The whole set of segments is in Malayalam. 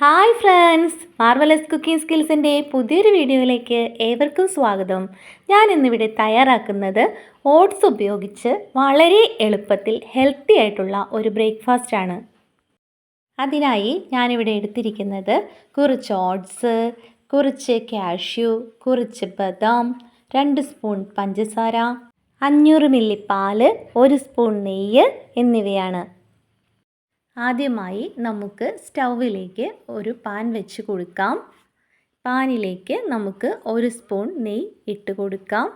ഹായ് ഫ്രണ്ട്സ് മാർവലസ് കുക്കിംഗ് സ്കിൽസിന്റെ പുതിയൊരു വീഡിയോയിലേക്ക് ഏവർക്കും സ്വാഗതം. ഞാൻ ഇന്നിവിടെ തയ്യാറാക്കുന്നത് ഓട്സ് ഉപയോഗിച്ച് വളരെ എളുപ്പത്തിൽ ഹെൽത്തി ആയിട്ടുള്ള ഒരു ബ്രേക്ക്ഫാസ്റ്റ് ആണ്. അതിനായി ഞാനിവിടെ എടുത്തിരിക്കുന്നത് കുറച്ച് ഓട്സ് കുറച്ച് കാഷ്യു കുറച്ച് ബദാം രണ്ട് സ്പൂൺ പഞ്ചസാര അഞ്ഞൂറ് മില്ലി പാൽ ഒരു സ്പൂൺ നെയ്യ് എന്നിവയാണ്. ആദ്യമായി നമുക്ക് സ്റ്റൗവിലേക്ക് ഒരു പാൻ വെച്ച് കൊടുക്കാം. പാനിലേക്ക് നമുക്ക് ഒരു സ്പൂൺ നെയ്യ് ഇട്ട് കൊടുക്കാം.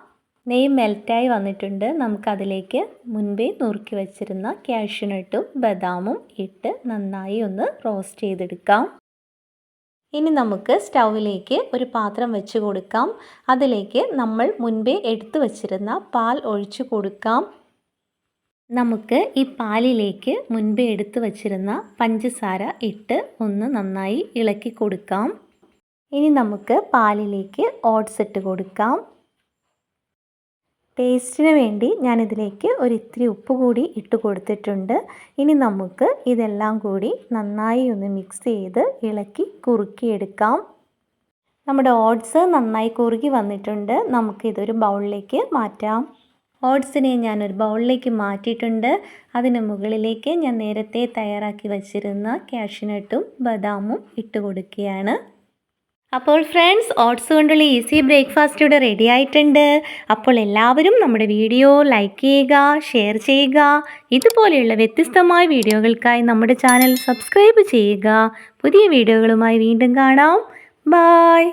നെയ്യ് മെൽറ്റായി വന്നിട്ടുണ്ട്. നമുക്കതിലേക്ക് മുൻപേ നുറുക്കി വെച്ചിരുന്ന കാഷ്യൂനട്ടും ബദാമും ഇട്ട് നന്നായി ഒന്ന് റോസ്റ്റ് ചെയ്തെടുക്കാം. ഇനി നമുക്ക് സ്റ്റൗവിലേക്ക് ഒരു പാത്രം വെച്ച് കൊടുക്കാം. അതിലേക്ക് നമ്മൾ മുൻപേ എടുത്തു വച്ചിരുന്ന പാൽ ഒഴിച്ചു കൊടുക്കാം. നമുക്ക് ഈ പാലിലേക്ക് മുൻപേ എടുത്തു വച്ചിരുന്ന പഞ്ചസാര ഇട്ട് ഒന്ന് നന്നായി ഇളക്കി കൊടുക്കാം. ഇനി നമുക്ക് പാലിലേക്ക് ഓട്സ് ഇട്ട് കൊടുക്കാം. ടേസ്റ്റിന് വേണ്ടി ഞാനിതിലേക്ക് ഒരു ഇത്തിരി ഉപ്പ് കൂടി ഇട്ട് കൊടുത്തിട്ടുണ്ട്. ഇനി നമുക്ക് ഇതെല്ലാം കൂടി നന്നായി ഒന്ന് മിക്സ് ചെയ്ത് ഇളക്കി കുറുക്കിയെടുക്കാം നമ്മുടെ ഓട്സ് നന്നായി കുറുകി വന്നിട്ടുണ്ട്. നമുക്കിതൊരു ബൗളിലേക്ക് മാറ്റാം. ഓട്സിനെ ഞാനൊരു ബൗളിലേക്ക് മാറ്റിയിട്ടുണ്ട്. അതിന് മുകളിലേക്ക് ഞാൻ നേരത്തെ തയ്യാറാക്കി വച്ചിരുന്ന കാഷ്യൂനട്ടും ബദാമും ഇട്ട് കൊടുക്കുകയാണ്. അപ്പോൾ ഫ്രണ്ട്സ് ഓട്സ് കൊണ്ടുള്ള ഈസി ബ്രേക്ക്ഫാസ്റ്റ് ഇവിടെ റെഡി ആയിട്ടുണ്ട്. അപ്പോൾ എല്ലാവരും നമ്മുടെ വീഡിയോ ലൈക്ക് ചെയ്യുക ഷെയർ ചെയ്യുക. ഇതുപോലെയുള്ള വ്യത്യസ്തമായ വീഡിയോകൾക്കായി നമ്മുടെ ചാനൽ സബ്സ്ക്രൈബ് ചെയ്യുക. പുതിയ വീഡിയോകളുമായി വീണ്ടും കാണാം. ബായ്